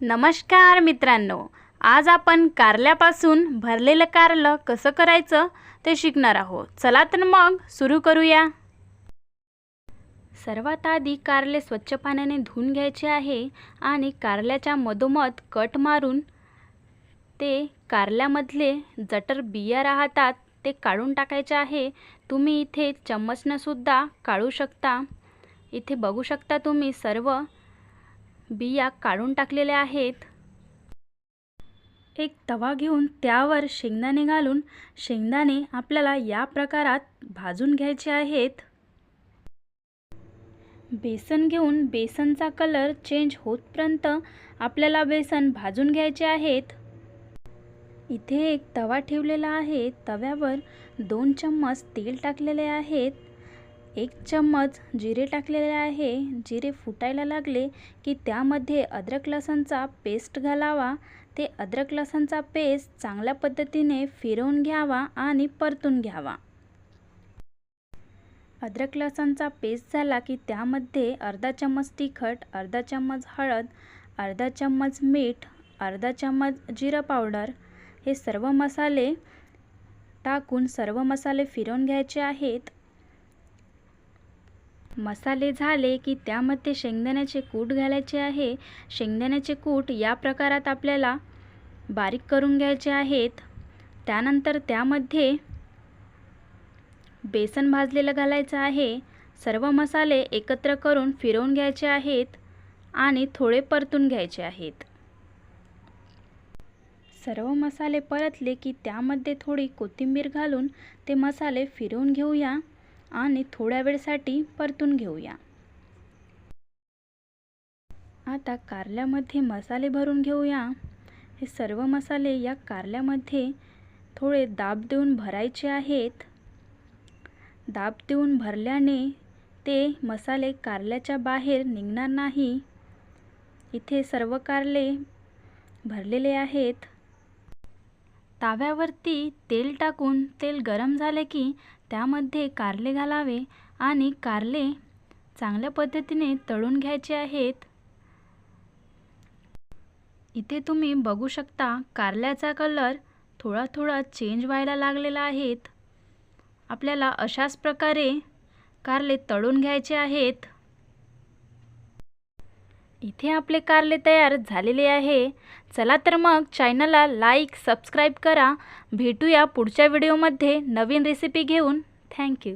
नमस्कार मित्रांनो आज आपण कारल्यापासून भरलेलं कारलं कसं करायचं ते शिकणार आहोत. चला तर मग सुरू करूया. सर्वात आधी कारले स्वच्छ पाण्याने धुवून घ्यायचे आहे आणि कारल्याच्या मधोमध कट मारून ते कारल्यामधले जटर बिया राहतात ते काढून टाकायचे आहे. तुम्ही इथे चम्मचनंसुद्धा काढू शकता. इथे बघू शकता तुम्ही सर्व बिया काढून टाकलेल्या आहेत. एक तवा घेऊन त्यावर शेंगदाणे घालून शेंगदाणे आपल्याला या प्रकारात भाजून घ्यायचे आहेत. बेसन घेऊन बेसनचा कलर चेंज होतपर्यंत आपल्याला बेसन भाजून घ्यायचे आहेत. इथे एक तवा ठेवलेला आहे. तव्यावर दोन चम्मच तेल टाकलेले आहेत. एक चम्मच जिरे टाकलेले आहे. जिरे फुटायला लागले की त्यामध्ये अद्रक लसणचा पेस्ट घालावा. ते अद्रक लसणचा पेस्ट चांगल्या पद्धतीने फिरवून घ्यावा आणि परतून घ्यावा. अद्रक लसणचा पेस्ट झाला की त्यामध्ये अर्धा चम्मच तिखट अर्धा चम्मच हळद अर्धा चम्मच मीठ अर्धा चम्मच जिरं पावडर. हे सर्व मसाले टाकून सर्व मसाले फिरवून घ्यायचे आहेत. मसाले झाले की त्यामध्ये शेंगदाण्याचे कूट घालायचे आहे. शेंगदाण्याचे कूट या प्रकारात आपल्याला बारीक करून घ्यायचे आहेत. त्यानंतर त्यामध्ये बेसन भाजलेलं घालायचं आहे. सर्व मसाले एकत्र करून फिरवून घ्यायचे आहेत आणि थोडे परतून घ्यायचे आहेत. सर्व मसाले परतले की त्यामध्ये थोडी कोथिंबीर घालून ते मसाले फिरवून घेऊया. आणि थोड्या वेळसाठी परतून घेऊया. आता कारल्यामध्ये मसाले भरून घेऊया. हे सर्व मसाले या कारल्यामध्ये थोडे दाब देऊन भरायचे आहेत. दाब देऊन भरल्याने ते मसाले कारल्याच्या बाहेर निघणार नाही. इथे सर्व कारले भरलेले आहेत. ताव्यावरती तेल टाकून तेल गरम झाले की त्यामध्ये कारले घालावे आणि कारले चांगल्या पद्धतीने तळून घ्यायचे आहेत. इथे तुम्ही बघू शकता कारल्याचा कलर थोडा थोडा चेंज व्हायला लागलेला आहेत. आपल्याला अशाच प्रकारे कारले तळून घ्यायचे आहेत. इथे आपले कारले तयार झालेले आहे. चला तर मग चॅनलला लाईक सबस्क्राईब करा. भेटूया पुढच्या व्हिडिओमध्ये नवीन रेसिपी घेऊन. थँक्यू